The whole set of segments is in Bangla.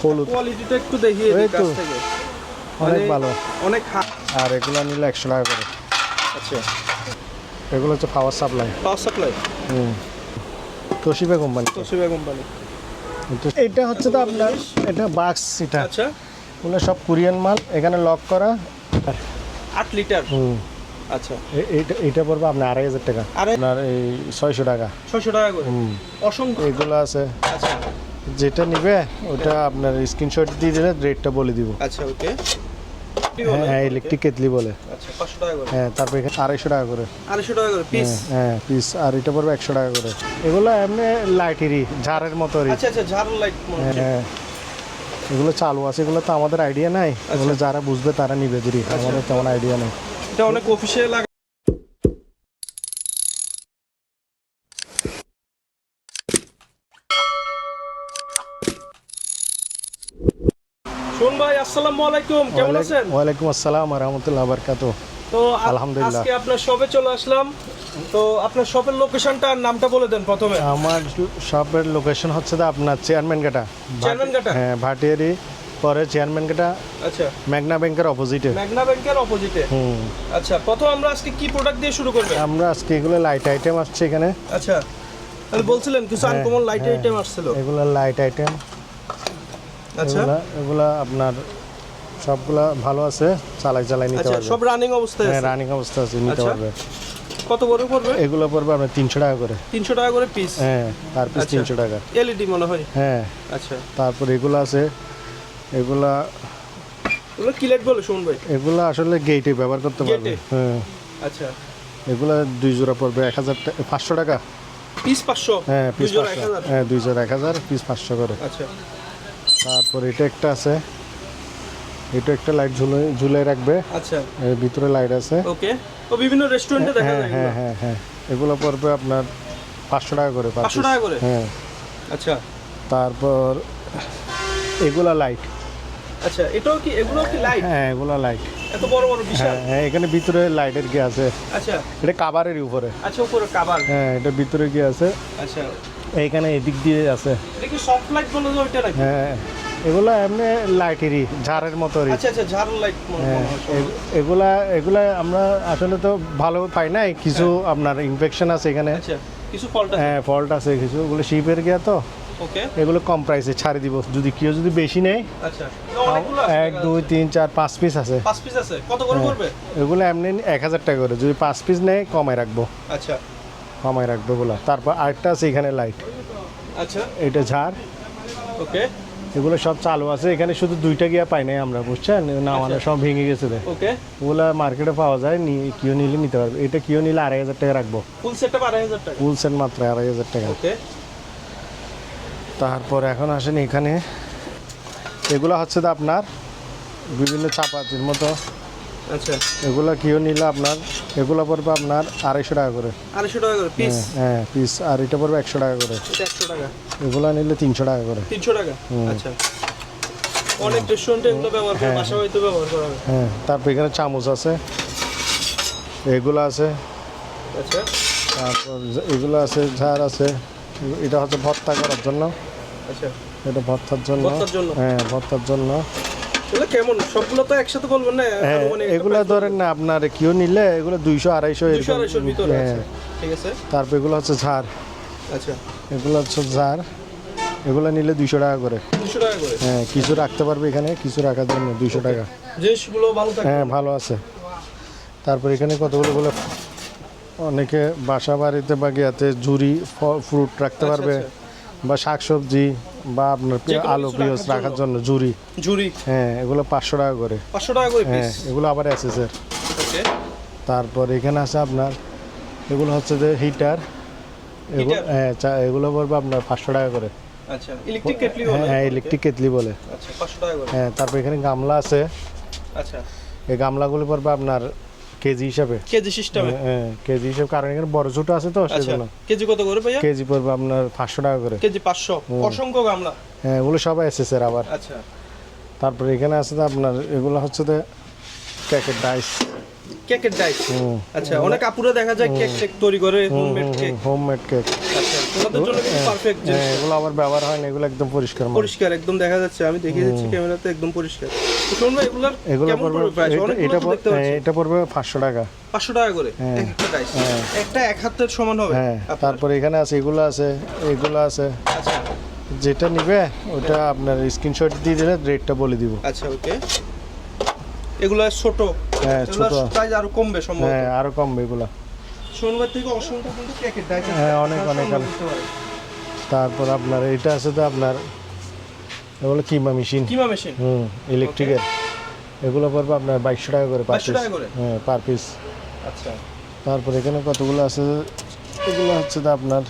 হলুদ। কোয়ালিটিটা একটু দেখিয়ে দিই কাছ থেকে অনেক মানে ভালো। অনেক আর এগুলো নিলে একশো টাকা করে। আচ্ছা। এগুলো হচ্ছে পাওয়ার সাপ্লাই পাওয়ার সাপ্লাই হুম। তোশিবা কোম্পানি তোশিবা কোম্পানি এটা হচ্ছে তো আপনার এটা বাক্স এটা। আচ্ছা। ওগুলো সব কোরিয়ান মাল। এখানে লক করা। আট লিটার? হুম। আচ্ছা। এইটা এইটা পড়বে আপনার আড়াই হাজার টাকা। আপনার এই ছয়শো টাকা। ছয়শো টাকা করে। হুম। অসংখ্য। এগুলো আছে। আচ্ছা। যেটা নিবে ওটা আপনার স্ক্রিনশট দিয়ে দিলে রেটটা বলে দিব। আচ্ছা ওকে। হ্যাঁ হ্যাঁ ইলেকট্রিক কেতলি বলে। আচ্ছা পাঁচশো টাকা করে। হ্যাঁ তারপর এখানে আড়াইশো টাকা করে। আড়াইশো টাকা করে পিস হ্যাঁ, হ্যাঁ পিস আর এটা পড়বে একশো টাকা করে। এগুলো এমনি লাইটেরই ঝাড়ের মতোরই। আচ্ছা আচ্ছা ঝাড় লাইট হ্যাঁ, হ্যাঁ এগুলো চালু আছে এগুলো তো আমাদের আইডিয়া নাই। এগুলো যারা বুঝবে তারা নিবে যদি আমাদের তেমন আইডিয়া নেই। এটা অনেক অফিসে লাগে শোন ভাই আসসালামু আলাইকুম কেমন আছেন? ওয়ালাইকুম আসসালাম রহমতুল্লাহ বরকাত। তো আলহামদুলিল্লাহ। আজকে আপনার শপে চলে আসলাম। তো আপনার শপের লোকেশনটা আর নামটা বলে দেন প্রথমে। আমার শপের লোকেশন হচ্ছে তো আপনার চেয়ারম্যান গাটা চেয়ারম্যান ঘাটা? হ্যাঁ ভাটিয়ারি পরে চেয়ারম্যান গাটা আচ্ছা। মেঘনা ব্যাংকের অপোজিটে ম্যাগনা ব্যাংকের অপোজিটে হুম। আচ্ছা প্রথম আমরা আজকে কি প্রোডাক্ট দিয়ে শুরু করবেন? আমরা আজকে এগুলো লাইট আইটেম আসছে এখানে। আচ্ছা তাহলে বলছিলেন কিছু আনকমন লাইট। আইটেম আসছিল। এগুলো লাইট আইটেম এগুলা এগুলা আপনার সবগুলা ভালো আছে চালাই চালাই নিতে আচ্ছা পারবে। সব রানিং অবস্থায় হ্যাঁ আছে? রানিং অবস্থা আছে নিতে আচ্ছা। পারবে। কত করে পড়বে? এগুলো পড়বে আপনার তিনশো টাকা করে। তিনশো টাকা করে পিস হ্যাঁ তার পিস আচ্ছা। তিনশো টাকা। এলইডি মনে হয়? হ্যাঁ। আচ্ছা। তারপর এগুলো আছে এগুলা ওগুলো কি লাইট বলে শুন ভাই। এগুলো আসলে গেটে ব্যবহার করতে পারবে। হ্যাঁ। আচ্ছা। এগুলো দুই জোড়া পড়বে এক হাজার টাকা পাঁচশো টাকা। পিস পাঁচশো? হ্যাঁ পিস পাঁচশো। হ্যাঁ দুই জোড়া এক হাজার পিস পাঁচশো করে। আচ্ছা। তারপর এটা একটা আছে। এটা একটা লাইট ঝুলে ঝুলে রাখবে। আচ্ছা। এর ভিতরে লাইট আছে। ওকে। ও বিভিন্ন রেস্টুরেন্টে দেখা হ্যাঁ যায় হ্যাঁ হ্যাঁ হ্যাঁ। এগুলো পড়বে আপনার পাঁচশো টাকা করে 500 টাকা করে? হ্যাঁ। আচ্ছা। তারপর এগুলা লাইট আচ্ছা এটাও কি এগুলো কি লাইট হ্যাঁ এগুলা লাইট এত বড় বড় বিশাল? হ্যাঁ হ্যাঁ এখানে ভিতরে লাইটের কি আছে। আচ্ছা। এটা কাভারের উপরে। আচ্ছা উপরে কাবার হ্যাঁ এটা ভিতরে কি আছে। আচ্ছা। এইখানে এদিক দিয়ে আছে। হ্যাঁ এগুলো এমনি লাইটেরই ঝাড়ের মতোরই আচ্ছা আচ্ছা হ্যাঁ হয় এগুলা এগুলা আমরা আসলে তো ভালো পাই নাই কিছু আপনার ইনফেকশন আছে এখানে। আচ্ছা হ্যাঁ ফল্ট আছে কিছু ওগুলো শিপের গিয়া তো। এগুলো কম প্রাইসে ছাড়ে দিব যদি কেউ যদি বেশি নেয়। এক দুই তিন চার পাঁচ পিস আছে। হ্যাঁ। এগুলো এমনি এক হাজার টাকা করে যদি পাঁচ পিস নেয় কমায় রাখব। আচ্ছা কমায় রাখব ওগুলো তারপর আরেকটা আছে এখানে লাইট আচ্ছা। এটা ঝাড়। ওকে। এগুলো সব চালু আছে। এখানে শুধু দুইটা গিয়া পাই নাই আমরা বুঝছেন? না মানে সব ভেঙে গেছে রে ওকে। ওগুলো মার্কেটে পাওয়া যায় নি- কেউ নিলে নিতে পারবে। এটা কেউ নিলে আড়াই হাজার টাকা রাখব। ফুল সেটটা আড়াই হাজার টাকা? ফুল সেট মাত্র আড়াই হাজার টাকা। ওকে। তারপর এখন আসেন এখানে। এগুলো হচ্ছে তো আপনার বিভিন্ন চাপাতির মতো। আচ্ছা। এগুলো কেউ নিলে আপনার এগুলো পড়বে আপনার আড়াইশো টাকা করে। আড়াইশো টাকা করে পিস হ্যাঁ হ্যাঁ পিস আর এটা পড়বে একশো টাকা করে। একশো টাকা? এগুলো নিলে তিনশো টাকা করে। তিনশো টাকা? আচ্ছা। অনেক রেস্টুরেন্টে এগুলো ব্যবহার করে বাসা বাড়িতে ব্যবহার করা হয় হ্যাঁ তারপর এখানে চামচ আছে। এগুলো আছে। আচ্ছা। তারপর এগুলো আছে ঝাড় আছে। এটা হচ্ছে ভর্তা করার জন্য। আচ্ছা। এটা ভর্তার জন্য? হ্যাঁ ভর্তার জন্য। কেমন? সবগুলো তো একসাথে বলবেন না? হ্যাঁ এগুলো ধরেন না আপনার কেউ নিলে এগুলো দুইশো আড়াইশো হ্যাঁ। ঠিক আছে। তারপর এগুলো হচ্ছে ঝাড়। আচ্ছা। এগুলো হচ্ছে ঝাড়। এগুলো নিলে দুইশো টাকা করে। দুশো টাকা করে? হ্যাঁ কিছু রাখতে পারবে এখানে কিছু রাখার জন্য দুইশো টাকা। জিনিসগুলো ভালো থাকে? হ্যাঁ ভালো আছে। তারপর এখানে কতগুলো বলে অনেকে বাসা বাড়িতে বা গিয়াতে ঝুড়ি ফ্রুট রাখতে আচ্ছা, পারবে। বা শাকসবজি বা আপনার আলু পিঁয়াজ রাখার জন্য। ঝুড়ি ঝুড়ি হ্যাঁ এগুলো পাঁচশো টাকা করে। পাঁচশো টাকা করে হ্যাঁ এগুলো আবার আছে স্যার তারপর এখানে আছে আপনার এগুলো হচ্ছে যে হিটার এগুলো হ্যাঁ চা- এগুলো পড়বে আপনার পাঁচশো টাকা করে। আচ্ছা ইলেকট্রিক কেটলি হ্যাঁ হ্যাঁ ইলেকট্রিক কেতলি বলে। আচ্ছা পাঁচশো টাকা করে। হ্যাঁ তারপর এখানে গামলা আছে। আচ্ছা। এই গামলাগুলো পড়বে আপনার কেজি হিসাবে। কেজি সিস্টেমে? হ্যাঁ কেজি হিসাবে কারণ এখানে বড় ছোট আছে তো আচ্ছা সেজন্য। কেজি কত করে ভাইয়া? কেজি পড়বে আপনার পাঁচশো টাকা করে। কেজি পাঁচশো। অসংখ্য গামলা। হ্যাঁ ওগুলো সবাই এসে স্যার আবার। আচ্ছা। তারপরে এখানে আছে তো আপনার এগুলো হচ্ছে যে কেকের ডাইস কেকের ডাইস আচ্ছা অনেক আপুরা দেখা যায় কেক টেক তৈরি করে হোমমেড কেক হোমমেড কেক আচ্ছা। পারফেক্ট হ্যাঁ, এগুলো আবার ব্যবহার হয় না এগুলো একদম পরিষ্কার পরিষ্কার একদম দেখা যাচ্ছে আমি দেখিয়ে দিচ্ছি ক্যামেরাতে একদম পরিষ্কার। শোন ভাই এগুলার এগুলো পড়বে এটা- হ্যাঁ, এটা পড়বে পাঁচশো টাকা। পাঁচশো টাকা করে হ্যাঁ। একটা হ্যাঁ। এক হাতের সমান হবে? হ্যাঁ তারপরে এখানে আছে এগুলো আছে এগুলো আছে। আচ্ছা। যেটা নিবে ওটা আপনার স্ক্রিনশট দিয়ে দিলে রেটটা বলে দিব। আচ্ছা ওকে এগুলো ছোট। হ্যাঁ, ছোট। প্রাইস আরও কমবে সম্ভবত। হ্যাঁ আরও কমবে এগুলো। সোনবার থেকে অসংখ্য কিন্তু প্যাকেট হ্যাঁ, অনেক, অনেক, অনেক। তারপর আপনার এটা আছে তো আপনার এগুলো কিমা মেশিন। কিমা মেশিন। হুম ইলেকট্রিকের এগুলো পড়বে আপনার বাইশশো টাকা করে পার পিস হ্যাঁ পার পিস আচ্ছা। তারপর এখানে কতগুলো আছে? এগুলো হচ্ছে তো আপনার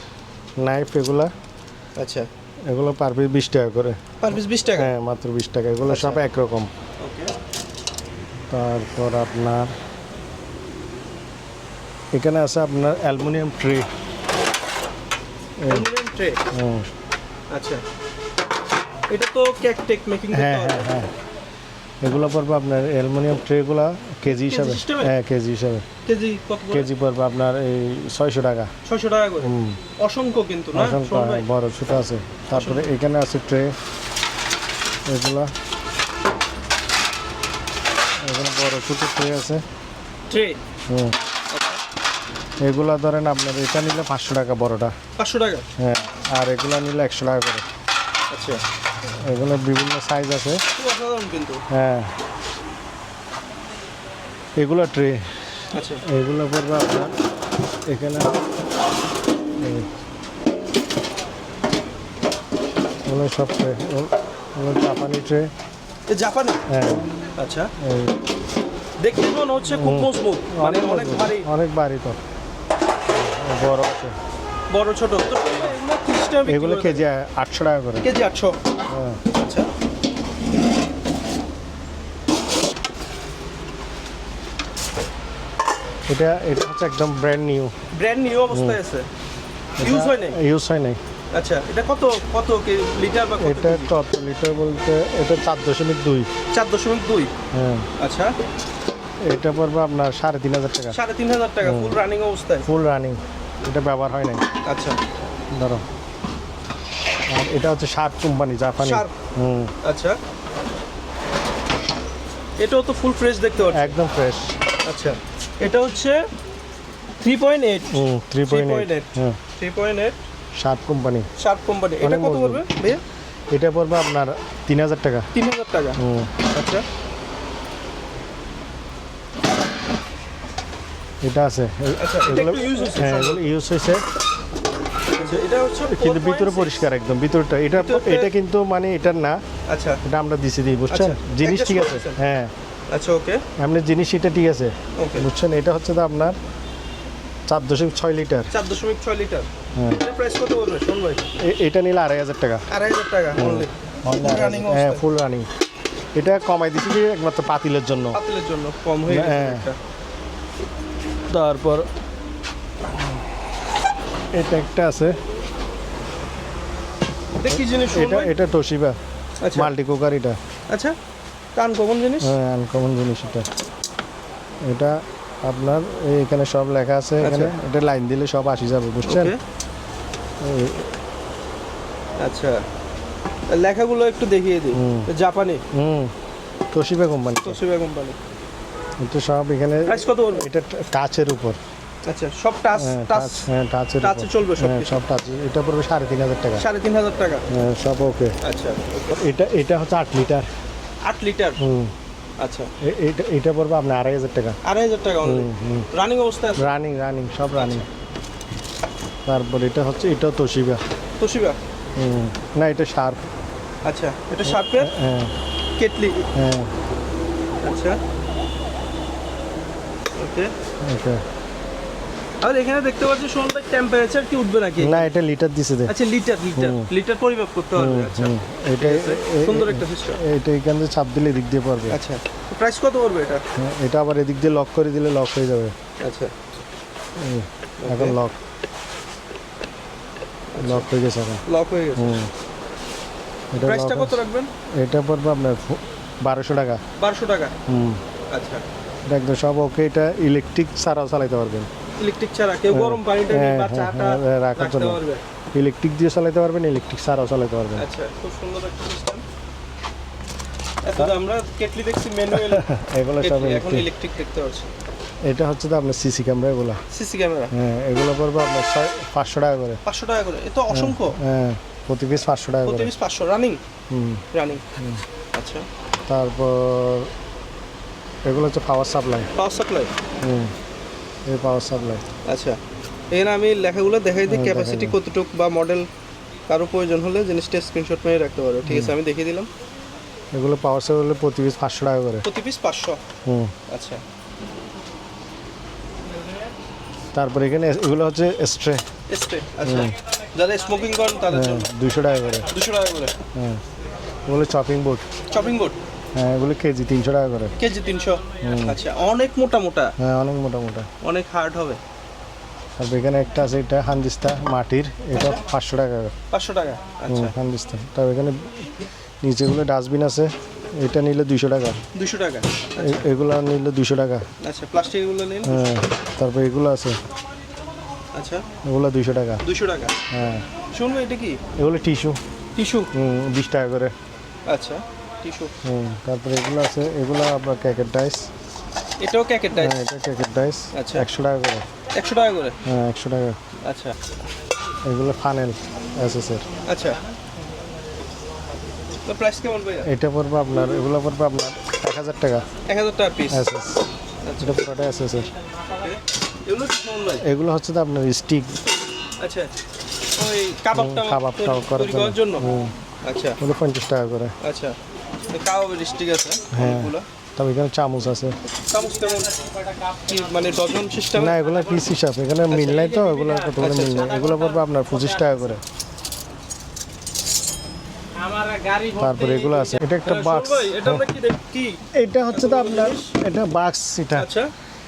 নাইফ এগুলা। আচ্ছা। এগুলো পার পিস বিশ টাকা করে। পার পিস 20 টাকা? হ্যাঁ মাত্র বিশ টাকা। এগুলো সব একরকম। তারপর আপনার এখানে আছে আপনার অ্যালুমিনিয়াম ট্রে। Aluminium tray? আচ্ছা। এটা তো কেক টেক মেকিং হ্যাঁ হ্যাঁ হ্যাঁ। এগুলো পড়বে আপনার অ্যালুমিনিয়াম ট্রেগুলো কেজি হিসাবে। হ্যাঁ কেজি হিসাবে। কেজি কত করে? কেজি পড়বে আপনার এই ছয়শো টাকা। 600 টাকা করে? হুম। অসংখ্য কিন্তু না? অসংখ্য ভাই বড় ছোট আছে। তারপরে এখানে আছে ট্রে। এগুলা। এখানে বড় ছোট ট্রে আছে। ট্রে? হুম। এগুলা ধরেন আপনার এটা নিলে পাঁচশো টাকা বড়টা। 500 টাকা? হ্যাঁ আর এগুলা নিলে একশো টাকা করে। আচ্ছা। এগুলো বিভিন্ন সাইজ আছে। কিন্তু। হ্যাঁ। এগুলো ট্রে। আচ্ছা। এগুলো পড়বে আপনার এখানে। এগুলো সব ট্রে। এগুলো জাপানি ট্রে। জাপানি? হ্যাঁ। আচ্ছা। দেখতে মনে হচ্ছে খুব মজবুত। মানে অনেক ভারী। অনেক ভারী তো। বড় আছে। বড় ছোট? তো এগুলো কেজি আটশো টাকা করে। কেজি 800 হ্যাঁ। আচ্ছা। এটা এটা হচ্ছে একদম ব্র্যান্ড নিউ ব্র্যান্ড নিউ অবস্থায় আছে? ইউজ হয় নাই? ইউজ হয় নাই। আচ্ছা এটা কত কত লিটার বা এটা কত লিটার বলতে এটা চার দশমিক দুই। চার দশমিক দুই? হ্যাঁ। আচ্ছা। এটা পড়বে আপনার সাড়ে তিন হাজার টাকা। সাড়ে তিন হাজার টাকা ফুল রানিং অবস্থায়? ফুল রানিং এটা ব্যবহার হয় নাই। আচ্ছা। ধরো। আর এটা হচ্ছে শার্প কোম্পানি জাপানি Sharp? হুম। আচ্ছা। এটাও তো ফুল ফ্রেশ দেখতে পাচ্ছি। একদম ফ্রেশ আচ্ছা। এটা হচ্ছে থ্রি পয়েন্ট এইট হুম three point 3.8 eight three point eight Sharp company Sharp company এটা কত। পড়বে ভাইয়া? এটা পড়বে আপনার তিন হাজার টাকা। তিন হাজার টাকা। হুম। আচ্ছা। এটা আছে। এ- আচ্ছা, হয়েছে, হ্যাঁ এগুলো ইউজ হয়েছে। আচ্ছা, কিন্তু ভিতরে পরিষ্কার একদম ভিতরটা। এটা এটা কিন্তু মানে এটার না আচ্ছা। এটা আমরা দিছি দিই বুঝছেন? আচ্ছা, জিনিস ঠিক আছে হ্যাঁ। আচ্ছা ওকে আপনার জিনিস এটা ঠিক আছে বুঝছেন? এটা হচ্ছে তো আপনার চার দশমিক ছয় লিটার। চার দশমিক ছয় লিটার। হ্যাঁ। এটা প্রাইস কত পড়বে শোন ভাই। এটা নিলে আড়াই হাজার টাকা। আড়াই হাজার টাকা হ্যাঁ ফুল রানিং এটা কমাই যে একমাত্র পাতিলের জন্য। পাতিলের জন্য কম হয়ে গেছে হ্যাঁ। একটা। তারপর এটা একটা আছে। এটা কি জিনিস এটা এটা তোশিবা আচ্ছা। মাল্টি কুকার এটা। আচ্ছা কান কমন জিনিস? হ্যাঁ আনকমন জিনিস এটা। এটা আপনার এখানে সব লেখা আছে এখানে এটা লাইন দিলে সব আসি যাবে বুঝছেন? আচ্ছা। লেখাগুলো একটু দেখিয়ে দিই। জাপানি। হুম। তোশিবা কোম্পানি তোশিবা কোম্পানি এটা সব এখানে প্রাইস কত পড়বে এটা টাচের উপর। আচ্ছা সব টাচ হ্যাঁ টাচ হ্যাঁ টাচের টাচে চলবে সব হ্যাঁ সব টাচ। এটা পড়বে সাড়ে তিন হাজার টাকা। সাড়ে তিন হাজার টাকা। হ্যাঁ সব ওকে। আচ্ছা এটা এটা হচ্ছে আট লিটার। আট লিটার? হুম। আচ্ছা। এটা এটা পড়বে আপনার আড়াই হাজার টাকা। আড়াই হাজার টাকা। রানিং অবস্থায় আছে? রানিং রানিং সব রানিং তারপর এটা হচ্ছে এটাও তোশিবা। তোশিবা? হুম। না এটা শার্প। আচ্ছা এটা শার্পের? হ্যাঁ। কেটলি? হ্যাঁ। আচ্ছা। আর এখানে দেখতে পাচ্ছি শোন ভাই টেম্পারেচার কি উঠবে নাকি? না এটা লিটার দিছে আচ্ছা লিটার লিটার। লিটার পরিমাপ করতে হবে আচ্ছা। এটা সুন্দর একটা সিস্টেম এটা এখান থেকে চাপ দিলে এদিক দিয়ে পড়বে। আচ্ছা প্রাইস কত পড়বে এটা? হ্যাঁ, এটা আবার এদিক দিয়ে লক করে দিলে লক হয়ে যাবে। আচ্ছা। এখন লক লক হয়ে গেছে এখন। লক হয়ে গেছে। এটা প্রাইসটা কত রাখবেন? এটা পড়বে আপনার বারোশো টাকা। বারোশো টাকা। হুম। আচ্ছা। এটা একদম সব ওকে এটা ইলেকট্রিক ছাড়াও চালাতে পারবেন ইলেকট্রিক ছাড়া কেউ গরম পানিটা হ্যাঁ, বা হ্যাঁ, চাটা হ্যাঁ, রাখার রাখতে জন্য। ইলেকট্রিক দিয়ে চালাতে পারবেন ইলেকট্রিক ছাড়াও চালাতে পারবেন আচ্ছা খুব সুন্দর একটা সিস্টেম আমরা কেটলি দেখছি ম্যানুয়াল এগুলো সব এখন ইলেকট্রিক ইলেকট্রিক দেখতে পাচ্ছি। এটা হচ্ছে তো আপনার সিসি ক্যামেরা এগুলো। সিসি ক্যামেরা হ্যাঁ এগুলো পড়বে আপনার পাঁচশো টাকা করে। পাঁচশো টাকা করে এ তো অসংখ্য। হ্যাঁ প্রতি পিস পাঁচশো টাকা প্রতি পিস পাঁচশো রানিং হুম। রানিং আচ্ছা। তারপর এগুলো হচ্ছে পাওয়ার সাপ্লাই পাওয়ার সাপ্লাই হুম এই পাওয়ার সাপ্লাই আচ্ছা এখানে আমি লেখাগুলো দেখাই দিই ক্যাপাসিটি কতটুক বা মডেল কারও প্রয়োজন হলে জিনিসটা স্ক্রিনশট মেরে রাখতে পারো। ঠিক আছে আমি দেখিয়ে দিলাম। এগুলো পাওয়ার সাপ্লাই প্রতি পিস পাঁচশো টাকা করে। প্রতি পিস পাঁচশো? হুম। আচ্ছা। তারপরে এখানে এগুলো হচ্ছে স্ট্রে স্প্রে আচ্ছা। যারা স্মোকিং করেন তাদের হ্যাঁ জন্য। দুশো টাকা করে। দুশো টাকা করে। হ্যাঁ এগুলো চপিং বোর্ড চপিং বোর্ড হ্যাঁ এগুলো কেজি তিনশো টাকা করে। কেজি তিনশো? আচ্ছা অনেক মোটা মোটা? হ্যাঁ অনেক মোটা মোটা। অনেক হার্ড হবে? তারপর এখানে একটা আছে এটা হান্দিস্তা মাটির এটা পাঁচশো টাকা পাঁচশো টাকা? হুম, আচ্ছা। হান্দিস্তা। তারপর এখানে নিচেগুলো ডাস্টবিন আছে এটা নিলে দুশো টাকা। দুশো টাকা? এগুলো নিলে দুশো টাকা। আচ্ছা প্লাস্টিকগুলো নিন। হ্যাঁ তারপর এগুলো আছে আচ্ছা। এগুলো দুশো টাকা। দুশো টাকা? হ্যাঁ। শুনব এটা কি? এগুলো টিস্যু। টিস্যু? বিশ টাকা করে। আচ্ছা। টিস্যু। হুম তারপরে এগুলো আছে এগুলো আপনার ক্যাকেট ডাইস এটাও ক্যাকেট টাইপ হ্যাঁ এটা ক্যাকেট ডাইস আচ্ছা। একশো টাকা করে। একশো টাকা করে? হ্যাঁ একশো টাকা। আচ্ছা। এগুলো ফানেল এসএসের আচ্ছা। তো প্রাইস কেমন ভাইয়া? এটা পড়বে আপনার এগুলো পড়বে আপনার এক হাজার টাকা। এক হাজার টাকা পিস এসএস আচ্ছা। এটা পুরোটা এসএসের এগুলো ভাই? হচ্ছে তো আপনার স্টিক আচ্ছা। ওই কাবাব টাবাব করার জন্য। আচ্ছা। ওগুলো পঞ্চাশ টাকা করে। আচ্ছা। কাবাবের স্টিক আছে হ্যাঁ। তবে এখানে চামচ আছে। চামচ মানে ডজন সিস্টেম? না এগুলো পিস হিসাব। এখানে মিল নাই তো এগুলো কত করে মিল নাই। এগুলো পড়বে আপনার পঁচিশ টাকা করে। তারপরে এগুলো আছে। এটা একটা বাক্স এটা কি এটা হচ্ছে তো আপনার এটা বাক্স এটা। আচ্ছা।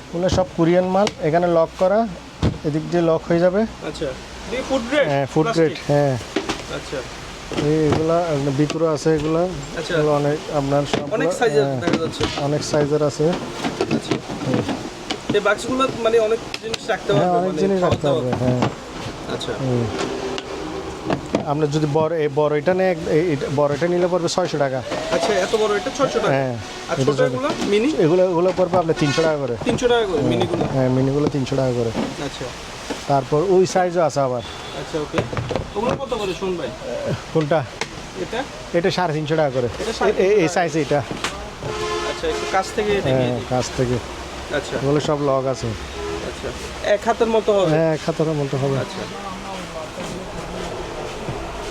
এগুলো সব কোরিয়ান মাল। এখানে লক করা। এদিক দিয়ে লক হয়ে যাবে। আচ্ছা। ফুড গ্রেড হ্যাঁ ফুড গ্রেড হ্যাঁ। আচ্ছা। এগুলা বিক্রো আছে এগুলো। আচ্ছা। এগুলো অনেক আপনার অনেক সাইজের হ্যাঁ, দেখা যাচ্ছে। অনেক সাইজের আছে। আচ্ছা। এই বাক্সগুলো মানে অনেক জিনিস রাখতে হ্যাঁ পারবে অনেক মানে জিনিস রাখতে দাওয়া। হ্যাঁ। আচ্ছা। আপনার যদি বড় এই বড় এটা নেই বড় এটা নিলে পড়বে ছয়শো টাকা। আচ্ছা এত বড় এটা ছয়শো টাকা? হ্যাঁ। আর ছোটগুলো মিনি? এগুলো এগুলো পড়বে আপনার তিনশো টাকা করে। তিনশো টাকা করে মিনিগুলো? হ্যাঁ মিনিগুলো তিনশো টাকা করে। আচ্ছা। তারপর ওই সাইজও আছে আবার। আচ্ছা ওকে ওগুলো কত করে শুন ভাই কোনটা? এটা? এটা সাড়ে তিনশো টাকা করে। এই সাইজ এটা। আচ্ছা একটু কাছ থেকে হ্যাঁ কাছ থেকে। আচ্ছা। এগুলো সব লগ আছে। আচ্ছা এক হাতের মতো হবে? হ্যাঁ খাতার মতো হবে। আচ্ছা।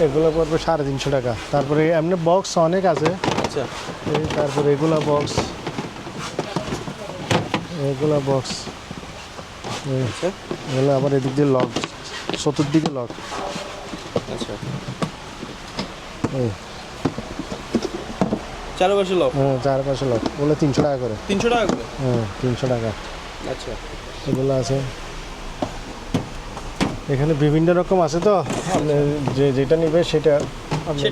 এগুলো পড়বে সাড়ে তিনশো টাকা। তারপরে এমনি বক্স অনেক আছে। আচ্ছা। তারপরে এগুলা বক্স এগুলা বক্স এগুলো আবার এদিক দিয়ে লক চতুর্দিকে লক আচ্ছা। চারপাশে লোক হ্যাঁ চারপাশে লক ওগুলো তিনশো টাকা করে। তিনশো টাকা করে? হ্যাঁ তিনশো টাকা। আচ্ছা। এগুলো আছে। এখানে বিভিন্ন রকম আছে তো? যে যেটা নিবে সেটা আসবে।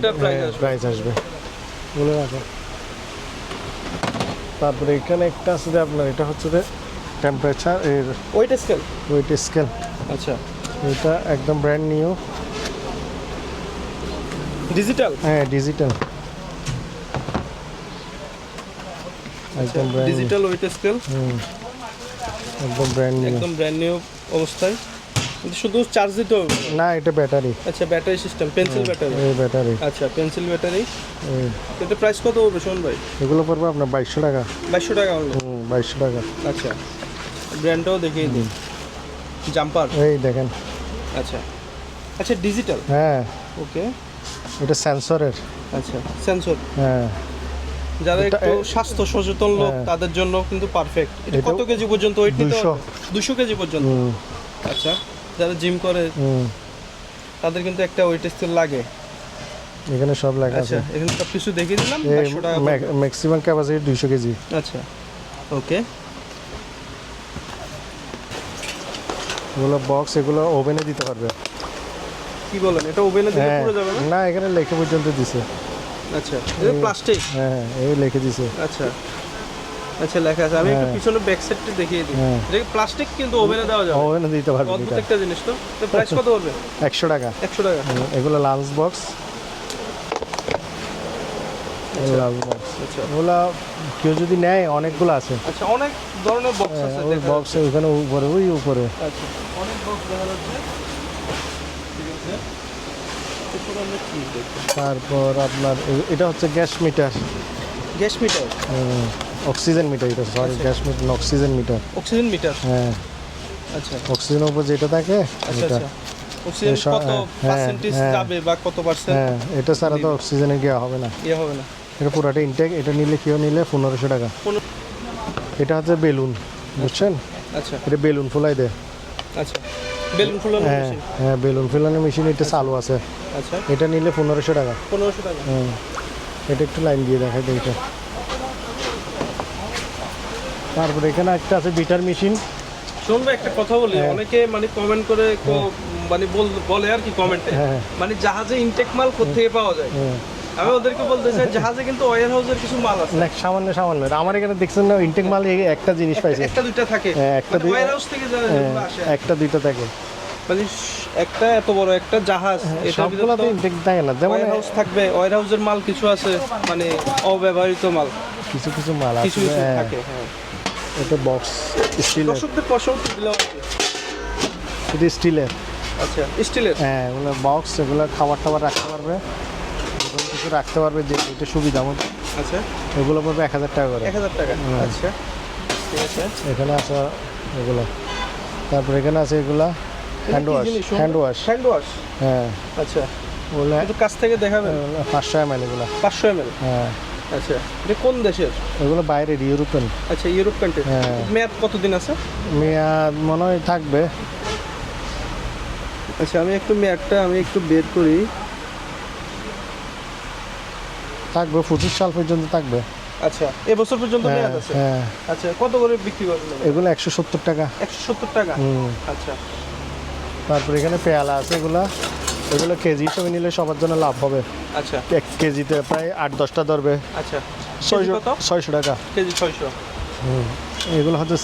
প্রাইস আসবে। এগুলো আছে তারপরে এখানে একটা আছে যে আপনার এটা হচ্ছে যে টেম্পারেচার এর ওইটা স্কেল ওয়েট স্কেল আচ্ছা। এটা একদম ব্র্যান্ড নিউ ডিজিটাল হ্যাঁ ডিজিটাল একদম ব্র্যান্ড ডিজিটাল ওইটা স্কেল একদম ব্র্যান্ড নিউ একদম ব্র্যান্ড নিউ অবস্থায়। শুধু চার্জ দিতে হবে? না এটা ব্যাটারি আচ্ছা ব্যাটারি সিস্টেম পেন্সিল ব্যাটারি এই ব্যাটারি আচ্ছা পেন্সিল ব্যাটারি এটা প্রাইস কত হবে শোন ভাই? এগুলো পড়বে আপনার বাইশশো টাকা। বাইশশো টাকা হুম বাইশশো টাকা। আচ্ছা। ব্র্যান্ডটাও দেখিয়ে দিন জাম্পার এই দেখেন। আচ্ছা। আচ্ছা ডিজিটাল হ্যাঁ। ওকে এটা সেন্সরের আচ্ছা সেন্সর হ্যাঁ। যারা একটু স্বাস্থ্য সচেতন লোক হ্যাঁ। তাদের জন্য কিন্তু পারফেক্ট এটা কত কেজি পর্যন্ত? ওয়েট নিতে 200 দুশো কেজি পর্যন্ত। আচ্ছা যারা জিম করে তাদের কিন্তু একটা ওয়েট স্কেল লাগে। এখানে সব লেখা আছে। আচ্ছা এখানে সব কিছু দেখিয়ে দিলাম। এই পাঁচশো টাকা ম্যাক্সিমাম ক্যাপাসিটি দুইশো কেজি। আচ্ছা ওকে এগুলো বক্স এগুলো ওভেনে দিতে পারবে। কি বলেন? এটা ওভেনে দিলে হ্যাঁ। পুরো যাবে না? না এখানে লেখে পর্যন্ত দিছে। আচ্ছা এটা প্লাস্টিক হ্যাঁ এই লিখে দিছে। আচ্ছা আচ্ছা লেখা আছে। আমি একটু হ্যাঁ। পিছনে ব্যাক সাইডটা দেখিয়ে দিই। হ্যাঁ। এটা প্লাস্টিক কিন্তু ওভেনে দেওয়া যাবে? ওভেনে দিতে পারবে অদ্ভুত একটা জিনিস তো। তো প্রাইস কত হবে একশো টাকা। একশো টাকা। হুম, এগুলো লাঞ্চ বক্স লাঞ্চ আচ্ছা। ওগুলো কেউ যদি নেয় অনেকগুলো আছে। আচ্ছা অনেক ধরনের বক্স হ্যাঁ, আছে ওই বক্স ওইখানে উপরে ওই উপরে। আচ্ছা অনেক বক্স দেখা যাচ্ছে। ঠিক আছে। এরপর আমরা কি দেখব? তারপর আপনার এটা হচ্ছে gas meter. Gas meter? Oxygen meter এটা সরি আচ্ছা। Gas meter oxygen meter. Oxygen meter? হ্যাঁ। আচ্ছা। অক্সিজেনের উপর যেটা থাকে আচ্ছা এটা। আচ্ছা। অক্সিজেন কত হ্যাঁ, পার্সেন্টেজ হ্যাঁ। যাবে বা কত পার্সেন্ট হ্যাঁ এটা ছাড়া তো অক্সিজেনে গিয়ে হবে না। ইয়ে হবে না। এটা পুরাটা ইনটেক এটা নিলে কেউ নিলে? পনেরোশো টাকা। এটা হচ্ছে বেলুন বুঝছেন? আচ্ছা। এটা বেলুন ফুলাই দেয় আচ্ছা। বেলুন ফুলানো হ্যাঁ হ্যাঁ বেলুন ফুলানোর মেশিন এটা চালু আছে। আচ্ছা। এটা নিলে পনেরোশো টাকা। পনেরোশো টাকা? হুম। এটা একটু লাইন দিয়ে দেখাই দিই এটা। তারপরে এখানে একটা আছে বিটার মেশিন শুনবে একটা কথা বলি। হ্যাঁ। অনেকে মানে কমেন্ট করে মানে বল- আর কি কমেন্টে হ্যাঁ। মানে জাহাজে ইনটেক মাল কোথেকে পাওয়া যায়? হ্যাঁ। আমি ওদেরকে বলতে চাই জাহাজে কিন্তু ওয়ার হাউসের কিছু মাল আছে। না সামান্য সামান্য। আমার এখানে দেখছেন না ইনটেক মাল একটা জিনিস পাইছে। একটা দুইটা থাকে। হ্যাঁ, একটা দুই- ওয়ার হাউস থেকে হ্যাঁ, আসে। একটা দুইটা থাকে। মানে একটা এত বড় একটা জাহাজ এটার ভিতরে সবগুলো তো ইনটেক থাকে না। যেমন হাউস থাকবে ওয়ার হাউসের মাল কিছু আছে মানে অব্যবহৃত মাল। কিছু কিছু মাল আছে কিছু হ্যাঁ, থাকে হ্যাঁ। এটা বক্স স্টিলের দর্শকদের পছন্দ দিলাম এটা স্টিলের আচ্ছা স্টিলের হ্যাঁ এগুলো বক্স এগুলো খাবার টাবার রাখতে পারবে। রাখতে পারবে যে এটা সুবিধা মতো আচ্ছা। এগুলো পড়বে এক হাজার টাকা করে। এক হাজার টাকা। হ্যাঁ। আচ্ছা। ঠিক আছে। এখানে আছে এগুলো। তারপর এখানে আছে এগুলা hand wash hand wash hand wash হ্যাঁ। আচ্ছা। ওগুলো একটু কাছ থেকে দেখাবেন? পাঁচশো এম এল এগুলো। পাঁচশো এম হ্যাঁ। আচ্ছা। এটা কোন দেশের? এগুলো বাইরের ইউরোপিয়ান। আচ্ছা ইউরোপ কান্ট্রি হ্যাঁ। মেয়াদ কতদিন আছে? মেয়াদ মনে হয় থাকবে। আচ্ছা আমি একটু মেয়াদটা আমি একটু বের করি। থাকবে পঁচিশ সাল পর্যন্ত থাকবে। আচ্ছা এবছর পর্যন্ত হ্যাঁ মেয়াদ আছে? হ্যাঁ। আচ্ছা কত করে বিক্রি করবেন এগুলো? একশো সত্তর টাকা। একশো সত্তর টাকা? হুম। আচ্ছা। তারপর এখানে পেয়ালা আছে এগুলা। এগুলো কেজি হিসেবে নিলে সবার জন্য লাভ হবে। আচ্ছা। এক কেজিতে প্রায় আট দশটা ধরবে। আচ্ছা। ছয়শো ছয়শো টাকা। কেজি ছয়শো। হুম। এগুলো হচ্ছে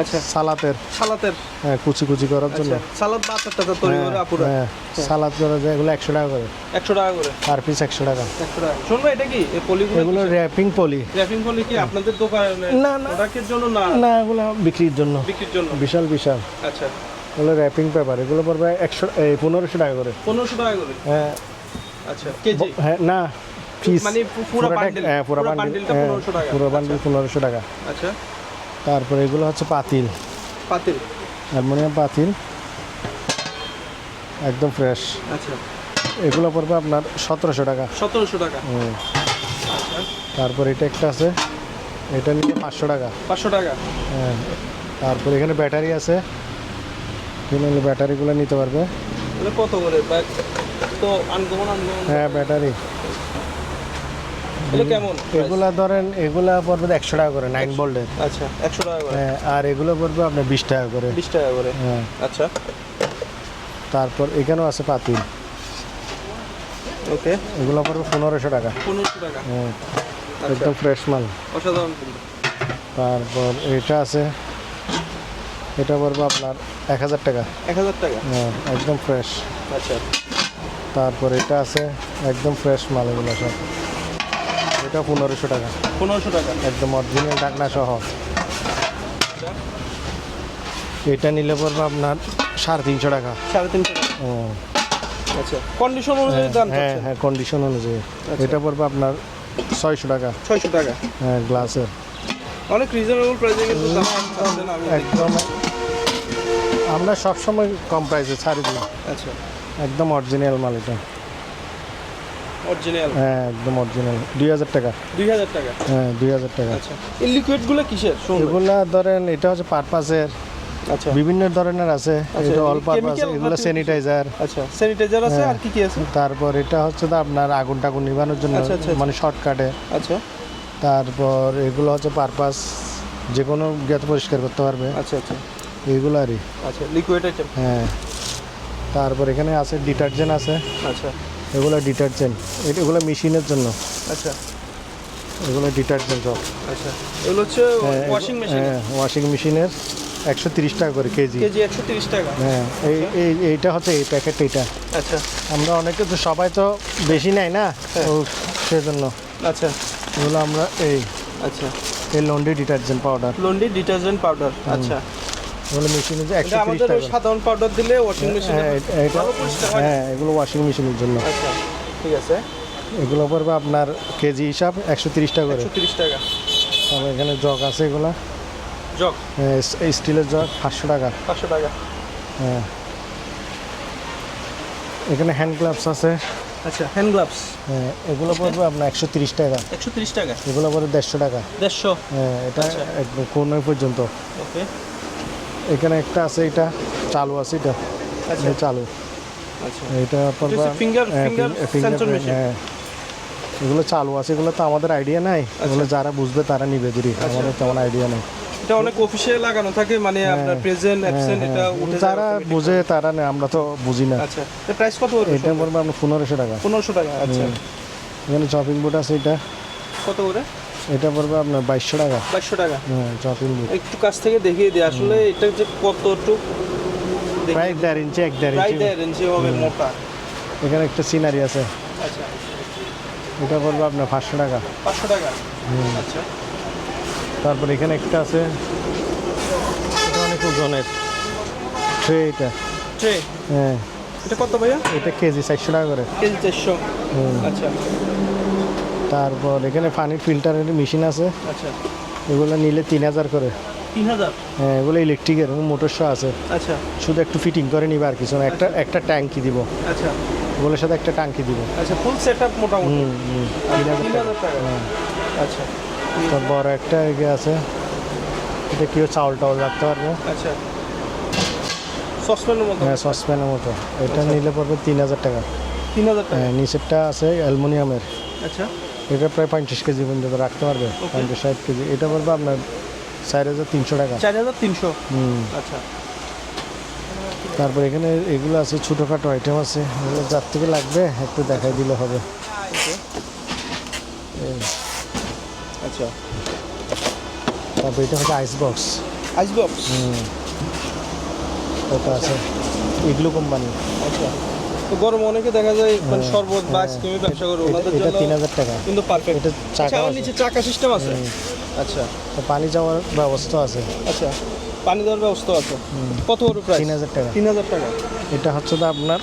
আচ্ছা। সালাতের। সালাতের। হ্যাঁ কুচি কুচি করার জন্য। আচ্ছা সালাদ বা টাচার তৈরি করে হ্যাঁ, আপুরা। হ্যাঁ সালাদ করা যায় এগুলো একশো টাকা করে। একশো টাকা করে? পার পিস একশো টাকা। একশো টাকা শুনব এটা কি? এই পলিগুলো এগুলো র্যাপিং পলি। র্যাপিং পলি কি আপনাদের দোকানে? না, না। প্রোডাক্টের জন্য না? না এগুলো বিক্রির জন্য। বিক্রির জন্য। বিশাল বিশাল। আচ্ছা। এগুলো র্যাপিং পেপার এগুলো পড়বে একশো এই পনেরোশো টাকা করে। পনেরোশো টাকা করে? হ্যাঁ। আচ্ছা কেজি? হ্যাঁ না পিস মানে পুরো bundle, হ্যাঁ পুরো বান্ডিল bundle টা 1500 টাকা। পুরো বান্ডিল পনেরোশো টাকা। আচ্ছা। তারপরে এগুলো হচ্ছে পাতিল। পাতিল? অ্যালমোনিয়াম পাতিল। একদম ফ্রেশ আচ্ছা। এগুলো পড়বে আপনার সতেরোশো টাকা। সতেরোশো টাকা। হুম। তারপর এটা একটা আছে। এটা নিয়ে পাঁচশো টাকা। পাঁচশো টাকা। হ্যাঁ। তারপর এখানে ব্যাটারি আছে। এখানে ব্যাটারিগুলো নিতে পারবে। কত করে? তো আনকমন আনকমন। হ্যাঁ ব্যাটারি। এগুলো কেমন এগুলা ধরেন এগুলা পড়বে একশো টাকা করে নাইন ভোল্টের আচ্ছা একশো টাকা করে। হ্যাঁ আর এগুলো পড়বে আপনার বিশ টাকা করে। বিশ টাকা করে। হ্যাঁ। আচ্ছা। তারপর এখানেও আছে পাতিল। ওকে। এগুলো পড়বে পনেরোশো টাকা। পনেরোশো টাকা। হ্যাঁ আচ্ছা। একদম ফ্রেশ মাল। অসাধারণ তারপর এটা আছে। এটা পড়বে আপনার এক হাজার টাকা। এক হাজার টাকা। হ্যাঁ একদম ফ্রেশ আচ্ছা। তারপর এটা আছে একদম ফ্রেশ মাল এগুলো সব। এটা পনেরোশো টাকা। পনেরোশো টাকা। একদম অরিজিনাল ঢাকনা সহ। এটা নিলে পড়বে আপনার সাড়ে তিনশো টাকা। সাড়ে তিনশো আচ্ছা কন্ডিশন অনুযায়ী দাম হ্যাঁ হ্যাঁ কন্ডিশন অনুযায়ী। আচ্ছা। এটা পড়বে আপনার ছয়শো টাকা। ছয়শো টাকা। হ্যাঁ গ্লাসের অনেক রিজনেবল প্রাইসে কিন্তু একদম। আমরা সবসময় কম প্রাইসে ছাড়ি দিই। আচ্ছা। একদম অরিজিনাল মাল এটা। অরিজিনাল হ্যাঁ একদম অরিজিনাল দুই হাজার টাকা। দুই হাজার টাকা? হ্যাঁ দুই হাজার টাকা। আচ্ছা। এই লিকুইডগুলো কিসের? এগুলা ধরেন এটা হচ্ছে পারপাসের আচ্ছা। বিভিন্ন ধরনের আছে। আচ্ছা, এটা অল পারপাস এগুলো স্যানিটাইজার আচ্ছা স্যানিটাইজার আছে হ্যাঁ। আর কি কি আছে? তারপর এটা হচ্ছে তো আপনার আগুন টাগুন নিবানোর জন্য আচ্ছা, আচ্ছা, মানে শর্টকাটে আচ্ছা। তারপর এগুলো হচ্ছে পারপাস যে কোনো গ্যাস পরিষ্কার করতে পারবে। আচ্ছা আচ্ছা। এগুলো আরই আচ্ছা লিকুইড আইটেম হ্যাঁ। তারপর এখানে আছে ডিটারজেন্ট আছে। আচ্ছা। এগুলো ডিটারজেন্ট এগুলো মেশিনের জন্য। আচ্ছা। এগুলো ডিটারজেন্ট সব। আচ্ছা। এগুলো হচ্ছে ওয়াশিং মেশিন হ্যাঁ ওয়াশিং মেশিনের একশো তিরিশ টাকা করে কেজি। কেজি একশো তিরিশ টাকা। হ্যাঁ এই এই এইটা হচ্ছে এই প্যাকেট এইটা। আচ্ছা। আমরা অনেকে তো সবাই তো বেশি নেয় না হ্যাঁ। ও সেজন্য। আচ্ছা। এগুলো আমরা এই আচ্ছা। এই laundry detergent powder laundry detergent powder আচ্ছা। এগুলো মেশিনে যে একশো তিরিশ টাকা। সাধারণ পাউডার দিলে ওয়াশিং মেশিনে হ্যাঁ হয় না? হ্যাঁ। এগুলো ওয়াশিং মেশিনের জন্য। আচ্ছা ঠিক আছে। এগুলো পড়বে আপনার কেজি হিসাব একশো তিরিশ টাকা করে। তিরিশ টাকা। তারপর এখানে জগ আছে এগুলো। জগ? হ্যাঁ, স্টিলের জগ পাঁচশো টাকা। পাঁচশো টাকা। হ্যাঁ। এখানে হ্যান্ড গ্লাভস আছে। আচ্ছা হ্যান্ড গ্লাভস হ্যাঁ এগুলো পড়বে আপনার একশো তিরিশ টাকা। একশো তিরিশ টাকা। এগুলো পড়বে দেড়শো টাকা। দেড়শো? হ্যাঁ এটা আচ্ছা। একদম কোনোই পর্যন্ত। ওকে। এখানে একটা আছে এটা চালু আছে এটা আচ্ছা। চালু। আচ্ছা। এটা হ্যাঁ। হ্যাঁ। এগুলো চালু আছে এগুলো তো আমাদের আইডিয়া নাই। এগুলো যারা বুঝবে তারা নিবে আচ্ছা। আমাদের তেমন আইডিয়া নেই। এটা অনেক অফিসে লাগানো থাকে মানে আপনার প্রেজেন্ট অ্যাবসেন্ট হ্যাঁ, এটা হ্যাঁ। উঠে যারা বুঝে তারা নেই আমরা তো বুঝি না। আচ্ছা এর প্রাইস কত পড়বে এটা পড়বে আপনার পনেরোশো টাকা। পনেরোশো টাকা আচ্ছা। এখানে চপিং বোর্ড আছে এটা। কত করে? এটা পড়বে আপনার বাইশশো টাকা। বাইশশো টাকা? হ্যাঁ চপিং বোর্ড একটু কাছ থেকে দেখিয়ে দিই আসলে এটা যে কতটুক প্রায় দেড় ইঞ্চি এক দেড় ইঞ্চি। দেড় ইঞ্চি হবে মোটা। এখানে একটা সিনারি আছে। আচ্ছা। এটা পড়বে আপনার পাঁচশো টাকা। পাঁচশো টাকা? আচ্ছা। তারপর এখানে একটা আছে। এটা অনেক ওজনের। ট্রে এটা। ট্রে? হ্যাঁ। এটা কত ভাইয়া? এটা কেজি চারশো টাকা করে। কেজি চারশো। আচ্ছা। তারপর এখানে পানির ফিল্টারের মেশিন আছে। আচ্ছা। এগুলো নিলে তিন হাজার করে। তিন হাজার? হ্যাঁ এগুলো ইলেকট্রিকের মোটরশো আছে। আচ্ছা। শুধু একটু ফিটিং করে নিবে আর কিছু না একটা একটা ট্যাঙ্কি দিব। আচ্ছা। ওগুলোর সাথে একটা ট্যাঙ্কি দিব। আচ্ছা ফুল সেট আপ মোটামুটি? হুম হুম তিন হাজার টাকা। হ্যাঁ। আচ্ছা। তো বড় একটা এগিয়ে আছে। এটা কেউ চাউল টাউল রাখতে পারবে। আচ্ছা। সসপ্যানের মতো? হ্যাঁ সসপ্যানের মতো। এটা নিলে পড়বে তিন হাজার টাকা। তিন হাজার টাকা? হ্যাঁ নিচেরটা আছে অ্যালুমিনিয়ামের। আচ্ছা। এটা প্রায় পঞ্চাশ কেজি পর্যন্ত রাখতে পারবে পঞ্চাশ ষাট কেজি। এটা পড়বে আপনার চার হাজার তিনশো টাকা। চার হাজার তিনশো? হুম। আচ্ছা। তারপর এখানে এগুলো আছে ছোটোখাটো আইটেম আছে। এগুলো যার থেকে লাগবে একটু দেখাই দিলে হবে। আচ্ছা। তারপর এটা হচ্ছে আইস বক্স আইস বক্স হুম। ওটা আছে। ইগলু কোম্পানি আচ্ছা। তো গরম অনেকে দেখা যায় মানে শরবত বা আইসক্রিমের ব্যবসা করে ওনাদের জন্য তিন হাজার টাকা। কিন্তু পারফেক্ট এটা চাকা আচ্ছা আছে। নিচে চাকা সিস্টেম আছে? আচ্ছা। তো পানি যাওয়ার ব্যবস্থা আছে। আচ্ছা পানি দেওয়ার ব্যবস্থা আছে। কত বড় প্রাইস তিন হাজার টাকা। তিন হাজার টাকা। এটা হচ্ছে তো আপনার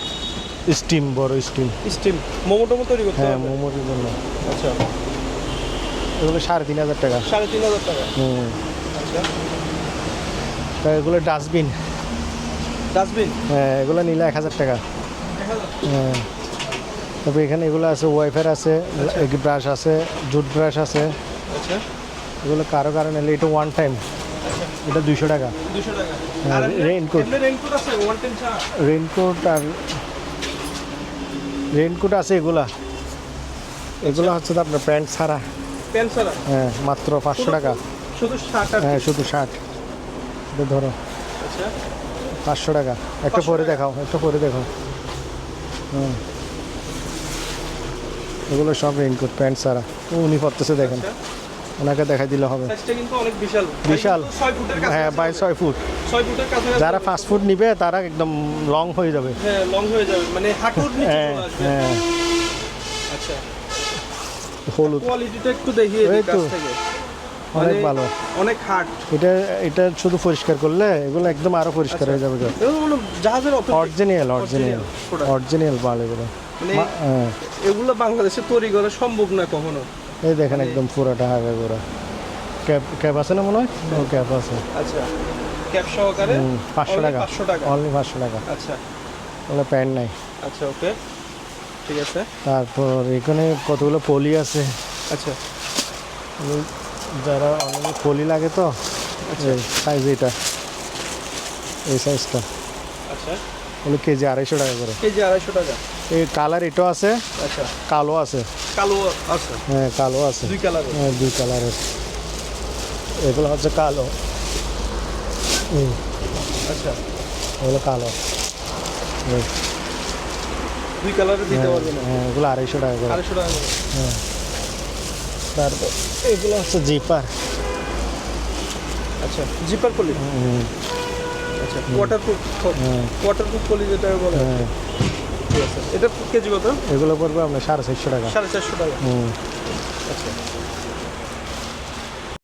স্টিম বড় স্টিম স্টিম মোমো টোমো তৈরি করতে হ্যাঁ মোমোর জন্য। আচ্ছা। এগুলো সাড়ে তিন হাজার টাকা। সাড়ে তিন হাজার টাকা। হুম। আচ্ছা। তা এগুলো ডাস্টবিন ডাস্টবিন হ্যাঁ এগুলো নিলে এক হাজার টাকা। হ্যাঁ তবে এখানে এগুলো আছে ওয়াইফার আছে ব্রাশ আছে জুট ব্রাশ আছে। আচ্ছা। এগুলো কারও কারণে এটা ওয়ান টাইম এটা দুশো টাকা। দুশো টাকা। হ্যাঁ, আর রেইনকোট আছে এগুলা। এগুলো হচ্ছে তো আপনার প্যান্ট ছাড়া। প্যান্ট ছাড়া? হ্যাঁ মাত্র পাঁচশো টাকা। শুধু হ্যাঁ শুধু ষাট। এটা ধরো। আচ্ছা। পাঁচশো টাকা। একটা পরে দেখাও একটা পরে দেখাও। হুম। এগুলো সব রেনকোট প্যান্ট ছাড়া। ও উনি পরতেছে দেখেন। আচ্ছা। ওনাকে দেখাই দিলে হবে। বিশাল। হ্যাঁ বাই ছয় ফুট। যারা ফাস্ট ফুড নিবে তারা একদম লং হয়ে যাবে। হ্যাঁ হয়ে মানে হ্যাঁ হ্যাঁ। আচ্ছা। হলুদ। কোয়ালিটিটা একটু দেখিয়ে অনেক মানে ভালো। অনেক হার্ড। এটা এটা শুধু পরিষ্কার করলে এগুলো একদম আরও পরিষ্কার হয়ে যাবে মানে জাহাজের অরিজিনাল অরিজিনাল। অরিজিনাল মাল এগুলো। মানে হ্যাঁ। এগুলো বাংলাদেশে তৈরি করা সম্ভব না কখনো। এই দেখেন একদম পুরোটা হাগা গোড়া। ক্যাব ক্যাব আছে না মনে হয়? ও ক্যাব আছে। আচ্ছা। ক্যাপ সহকারে পাঁচশো টাকা। পাঁচশো টাকা। অনলি পাঁচশো টাকা। আচ্ছা। ওগুলো প্যান্ট নাই। আচ্ছা ওকে। ঠিক আছে। তারপর এখানে কতগুলো পলি আছে। আচ্ছা। যারা অনেক পলি লাগে তো সাইজ এটা। এই সাইজটা আচ্ছা। ওগুলো কেজি আড়াইশো টাকা করে। কেজি আড়াইশো টাকা। এই কালার এটাও আছে আচ্ছা। কালো আছে। কালো আছে? হ্যাঁ কালো আছে। দুই কালার হ্যাঁ দুই কালারের এগুলো হচ্ছে কালো। আচ্ছা। এগুলো কালো। দুই কালারে দিতে হ্যাঁ, পারবে না? হ্যাঁ আড়াইশো টাকা করে। আড়াইশো টাকা করে। তারপর এগুলো হচ্ছে জিপার। আচ্ছা জিপার পলি? আচ্ছা ওয়াটারপ্রুফ। ওয়াটারপ্রুফ পলি যেটা বলে। এটা কেজি কত? এগুলো পড়বে আপনার সাড়ে চারশো টাকা। সাড়ে চারশো টাকা। আচ্ছা।